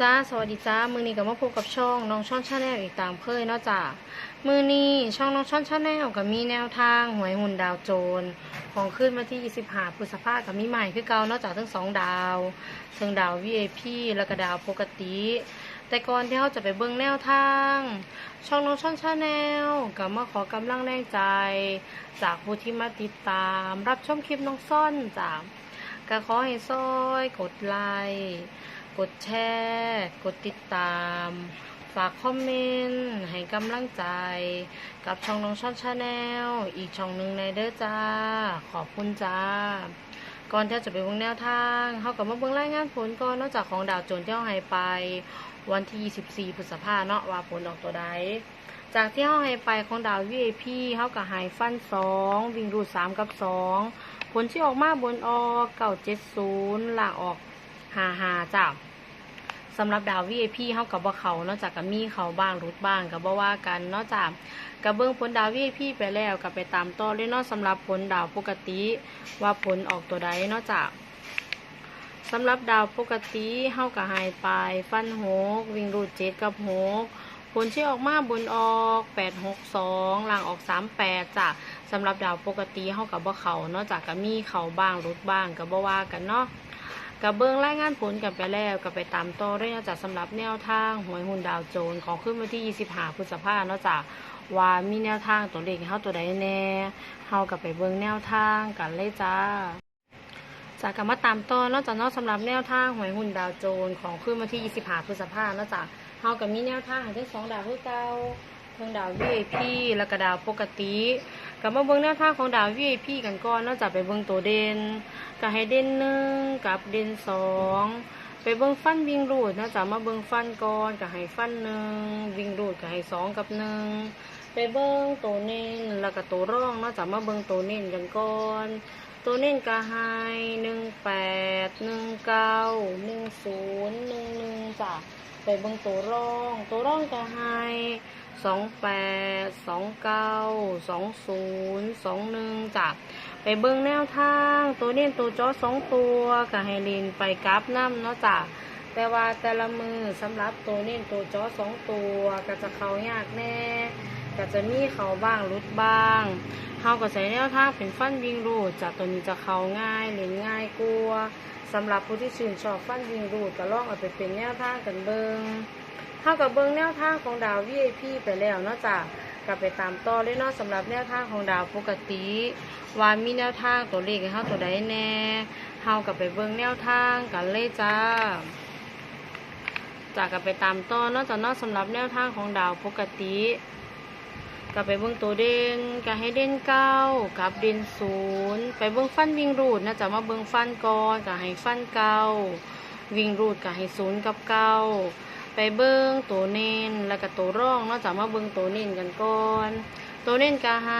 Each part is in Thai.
จ้าสวัสดีจ้ามือนี้ก็มาพบกับช่องน้องช่อนชาแนลอีกตามเคยนาะจ้ามือนี้ช่องน้องช่อนชาแนลก็มีแนวทางหวยหุ่นดาวโจรของขึ้นมาที่ 25พฤษภาคมกับมีใหม่คือเก่านอกจากทั้งสองดาวทั้งดาว VIP แล้วก็ดาวปกติ แต่ก่อนที่เราจะไปเบิ่งแนวทาง ช่องน้องช่อนชาแนลก็มาขอกำลังแรงใจ จากผู้ที่มาติดตาม รับชมคลิปน้องซ่อนจ้าก็ขอให้ซอยกดไลค์ กดแชร์ กดติดตาม ฝากคอมเมนต์ ให้กำลังใจ กับช่องน้องช่อนชาแนลอีกช่องหนึ่งในเด้อจ้า ขอบคุณจ้า ก่อนที่จะไปเบิ่งแนวทางเขากับมาเบิ่งรายงานผลก่อนนอกจากของดาวโจนที่เขาให้ไป วันที่ 24 พฤษภาเนาะว่าผลออกตัวใดจากที่เขาให้ไปของดาว VIP เขากับหายฟัน 2 วิ่งรูด3 กับ 2 ผลที่ออกมาบนออก970ล่างออกหาหาจ้ะ สำหรับดาว VIP เฮากับบ่เขานอกจากกับมีเขาบ้างรุดบ้างกับบ่ว่ากันนอกจากกับเบิ่งผลดาว VIP ไปแล้วกับไปตามต่อเลยเนาะสำหรับผลดาวปกติ ว่าผลออกตัวใดนอกจากสำหรับดาวปกติเฮากับหายไป ฟันหกวิ่งรูดเจ็ดกับหกผลที่ออกมาบนออกแปดหกสองล่างออกสามแปดจ้ะสำหรับดาวปกติเฮากับบ่เขานอกจากกับมีเขาบ้างรุดบ้างกับบ่ว่ากันเนาะ กับเบิ้งรายงานผลกันไปแล้วกับไปตามต่อเรื่องจากสำหรับแนวทางหวยหุ่นดาวโจรของขึ้นวันที่ 25พฤษภาคมเนาะจากว่ามีแนวทางตัวเลขให้าตัวใดแน่เฮากับไปเบิ้งแนวทางกันเลยจ้าจากกันมาตามต่อนอกจากนอกสำหรับแนวทางหวยหุ่นดาวโจรของขึ้นวันที่ 25 พฤษภาคมเนาะจากเฮากับมีแนวทางทั้งสองดาวคือเก่าทั้งดาว VIP แล้วก็ดาวปกติ กับมาเบิ้งแนวทางของดาว VIP กันก่อนเนอกจากไปเบิ้งตัวเด่นก็ให้เด่นหนึ่งกับเด่นสองไปเบิ่งฟันวิ่งรูดนะจ๊ะมาเบิ่งฟันก่อนก็ให้ฟันหนึ่งวิ่งรูดก็ให้สองกับหนึ่งไปเบิ่งตัวเน้นแล้วก็ตัวร่องนะจ๊ะมาเบิ่งตัวเน้นกันก่อนตัวเน้นก็ให้หนึ่งแปดหนึ่งเก้าหนึ่งศูนย์หนึ่งหนึ่งจ้ะไปเบิ่งตัวร่อง ตัวร่องก็ให้ สองแปดสองเก้าสองศูนย์สองหนึ่งจ้ะไปเบิ่งแนวทาง ตัวเน้นตัวจอสองตัวกับไฮลินไปกราฟน้ำเนาะจ้ะแต่ว่าแต่ละมือสำหรับตัวเน้นตัวจอสองตัวก็จะเขายากแน่ก็จะมีเขาบ้างรุดบ้างเฮาก็ใช้แนวทางเป็นฟันวิ่งรูดจากตัวนี้จะเขาง่ายเล่นง่ายกลัวสำหรับผู้ที่ชื่นชอบฟันวิ่งรูดก็ลองเอาไปเป็นแนวทางกันเบิง เฮากับเบิงแนวทางของดาว VIP ไปแล้วเนาะจ้ะกลับไปตามต่อเลยเนาะสำหรับแนวทางของดาวปกติ ว่ามีแนวทางตัวเลขให้เฮาตัวใดแน่เฮากับไปเบิ่งแนวทางกันเลยจ้าจากกับไปตามต่อเนอกจากนอกสำหรับแนวทางของดาวปกติกับไปเบิ่งตัวเด่นกับให้เด่นเก้ากับเด่นศูนย์ไปเบิ่งฟันวิ่งรูดนะจะมาเบิ่งฟันก่อนกับให้ฟันเก้าวิ่งรูดกับให้ศูนย์กับเก้า ไปเบิ่งตัวเน้นแล้วก็ตัวร่องเนอกจากมาเบิ่งตัวเน้นกันก่อน ตัวเล่นกาไฮ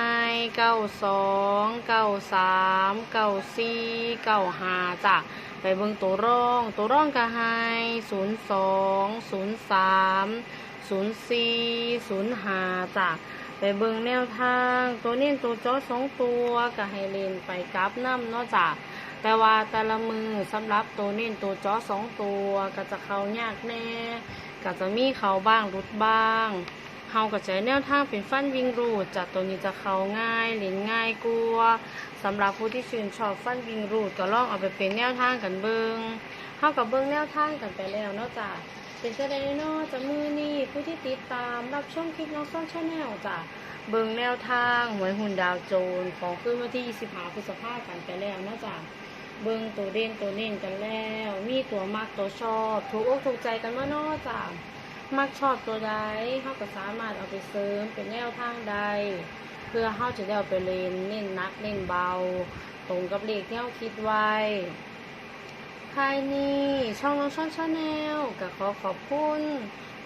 เก้าสองเก้าสามเก้าสี่เก้าห้าจ้ะไปเบิ่งตัวร่อง ตัวร่องกาไฮศูนย์สองศูนย์สามศูนย์สี่ศูนย์ห้าจ้ะไปเบิ่งแนวทาง ตัวเน้นตัวจอสองตัวกาไฮเลนไปกราฟน้ำเนาะจ้ะ แต่ว่าแต่ละมือสำหรับตัวเน้นตัวจอสองตัวก็จะเข้ายากแน่ก็จะมีเขาบ้างรุดบ้างเฮาก็ใช้แนวทางเป็นฟันวิ่งรูดจากตัวนี้จะเข้าง่ายเล่นง่ายกลัวสำหรับผู้ที่ชื่นชอบฟันวิ่งรูดก็ลองเอาไปเป็นแนวทางกันเบิงเฮากับเบิงแนวทางกันไปแล้วนาะจ้ะเป็นจะได้เนจะมือนี่ผู้ที่ติดตามรับชมคลิปน้องซ่อนชาแนลจ้ะเบิงแนวทางหวยหุ่นดาวโจรของขึ้นวันที่25พฤษภาคมกันไปแล้วนาะจ้ะ เบิงตัวเด่นตัวเน้นกันแล้ว มีตัวมักตัวชอบ ถูกอกถูกใจกันว่าเนาะจ้ะมักชอบตัวใดเขาก็สามารถเอาไปเสริมเป็นแนวทางใด เพื่อเขาจะได้เอาไปเล่นเน้นนักเน้นเบา ตรงกับเลขที่เขาคิดไว้ภายนี้ช่องน้องช่อนชาแนลก็ขอขอบคุณ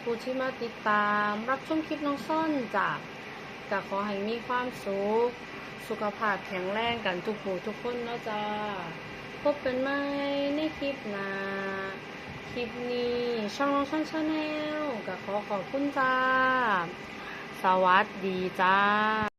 ผู้ที่มาติดตาม รับชมคลิปน้องซ่อนจากก็ขอให้มีความสุข สุขภาพแข็งแรงกันทุกผู้ทุกคนนะจ๊ะ พบกันใหม่ในคลิปหน้าคลิปนี้ช่องน้องช่องชาแนลก็ขอขอบคุณจ้า สวัสดีจ้า